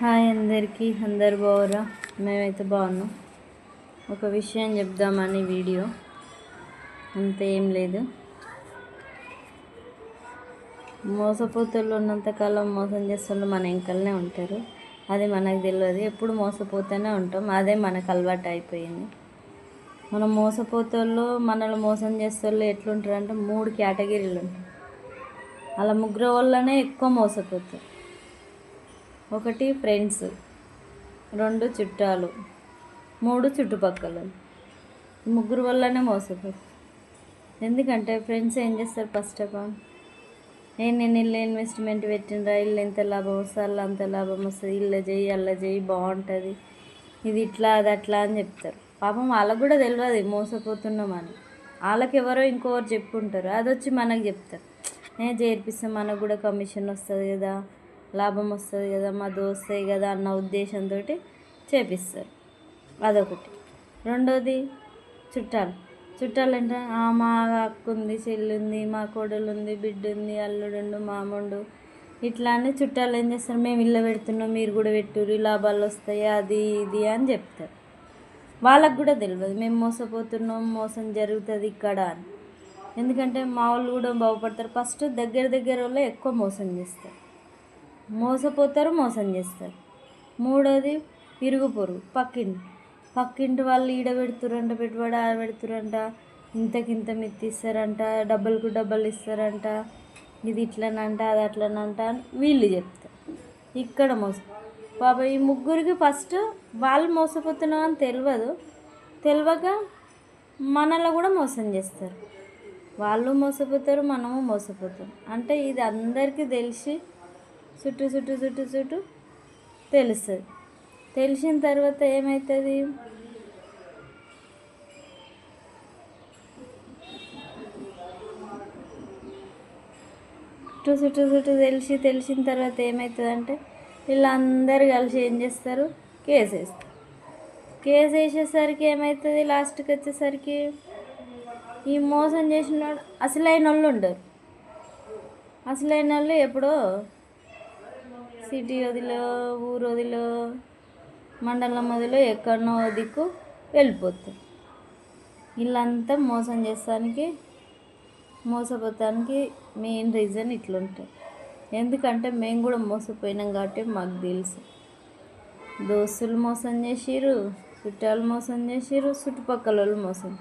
Hi అందరికీ అందరు బాగురా మేమైతే బాగున్నాం. ఒక విషయం చెప్దామని వీడియో. అంత ఏం లేదు. మోసపోతులు ఉన్నంతకాలం మోసం చేస్తున్న మన ఇంకలనే ఉంటారు. అది మనకు తెలియదు. ఎప్పుడు మోసపోతూనే ఉంటాం. అదే మనకు అలవాటు అయిపోయింది. మనం మోసపోతోళ్ళు మనల్ని మోసం చేసేవాళ్ళు ఎట్లుంటారు అంటే మూడు కేటగిరీలు ఉంటాయి. అలా ముగ్గురు వల్లనే ఎక్కువ మోసపోతారు. ఒకటి ఫ్రెండ్స్ రెండు చుట్టాలు మూడు చుట్టుపక్కల. ముగ్గురు వల్లనే మోసపోయి ఎందుకంటే ఫ్రెండ్స్ ఏం చేస్తారు ఫస్ట్ ఆఫ్ ఆల్? నేను నేను ఇల్లు ఇన్వెస్ట్మెంట్ పెట్టినరా ఇల్లు ఎంత లాభం? వస్తుంది అంత లాభం వస్తుంది. ఇల్లు చేయి అల్ల చేయి బాగుంటుంది. ఇది ఇట్లా అది అట్లా అని చెప్తారు. పాపం వాళ్ళకు కూడా తెలియదు మోసపోతున్నామని వాళ్ళకి ఎవరో ఇంకొకరు చెప్పుంటారు. అది వచ్చి మనకు చెప్తారు. నేను చేర్పిస్తే మనకు కూడా కమిషన్ వస్తుంది కదా. లాభం వస్తుంది కదా మా దోస్తే కదా అన్న ఉద్దేశంతో చేపిస్తారు. అదొకటి. రెండోది చుట్టాలు. చుట్టాలు అంటే "ఆ, మా అక్క ఉంది చెల్లుంది మా కోడలు ఉంది బిడ్డ ఉంది అల్లుడు మామండు. ఇట్లా అని చుట్టాలు ఏం చేస్తారు మేము ఇల్లు పెడుతున్నాం మీరు కూడా పెట్టుర్రు లాభాలు వస్తాయి అది ఇది అని చెప్తారు. వాళ్ళకు కూడా తెలియదు మేము మోసపోతున్నాం మోసం జరుగుతుంది ఇక్కడ అని. ఎందుకంటే మా వాళ్ళు కూడా బాగుపడతారు. ఫస్ట్ దగ్గర దగ్గర వాళ్ళే ఎక్కువ మోసం చేస్తారు. మోసపోతారు మోసం చేస్తారు. మూడోది ఇరుగు పొరుగు పక్కింటి. పక్కింటి వాళ్ళు ఈడ పెడుతురంట పెట్టుబడి ఆడ పెడుతురంట ఇంతకింత మెత్తిస్తారంట డబ్బులకు డబ్బులు ఇస్తారంట ఇది ఇట్లనంట అది అట్లనంట అని వీళ్ళు చెప్తారు. ఇక్కడ మోసం పాప ఈ ముగ్గురికి ఫస్ట్ వాళ్ళు మోసపోతున్నాం అని తెలియదు తెలియక మనలో కూడా మోసం చేస్తారు. వాళ్ళు మోసపోతారు మనము మోసపోతాం. అంటే ఇది అందరికీ తెలిసి చుట్టూ చుట్టూ చుట్టూ చుట్టూ తెలుస్తుంది. తెలిసిన తర్వాత ఏమవుతుంది చుట్టూ చుట్టూ చుట్టూ తెలిసి తెలిసిన తర్వాత ఏమవుతుంది అంటే వీళ్ళందరూ కలిసి ఏం చేస్తారు? కేసు వేస్తారు. కేసు వేసేసరికి ఏమవుతుంది లాస్ట్కి వచ్చేసరికి ఈ మోసం చేసిన వాడు అసలైన వాళ్ళు ఉండరు. అసలైన వాళ్ళు ఎప్పుడో సిటీ వదిలో ఊరు వదిలో మండలం వదిలో ఎక్కడనో దిక్కు వెళ్ళిపోతారు వీళ్ళంతా మోసం చేస్తానికి మోసపోతానికి మెయిన్ రీజన్ ఇట్లుంటుంది ఎందుకంటే మేము కూడా మోసపోయినాం కాబట్టి మాకు తెలుసు. దోస్తులు మోసం చేసిరు చుట్టాలు మోసం చేసిరు చుట్టుపక్కల వాళ్ళు మోసం.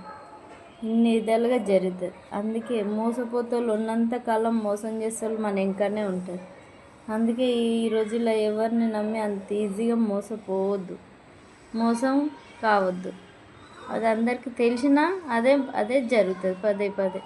ఇన్ని విధాలుగా జరుగుతుంది అందుకే మోసపోతోళ్ళు ఉన్నంత కాలం మోసం చేసే వాళ్ళు మన ఇంకానే ఉంటారు. అందుకే ఈ రోజుల్లో ఎవరిని నమ్మి అంత ఈజీగా మోసపోవద్దు. మోసం కావద్దు. అది అందరికీ తెలిసినా అదే అదే జరుగుతుంది. పదే పదే.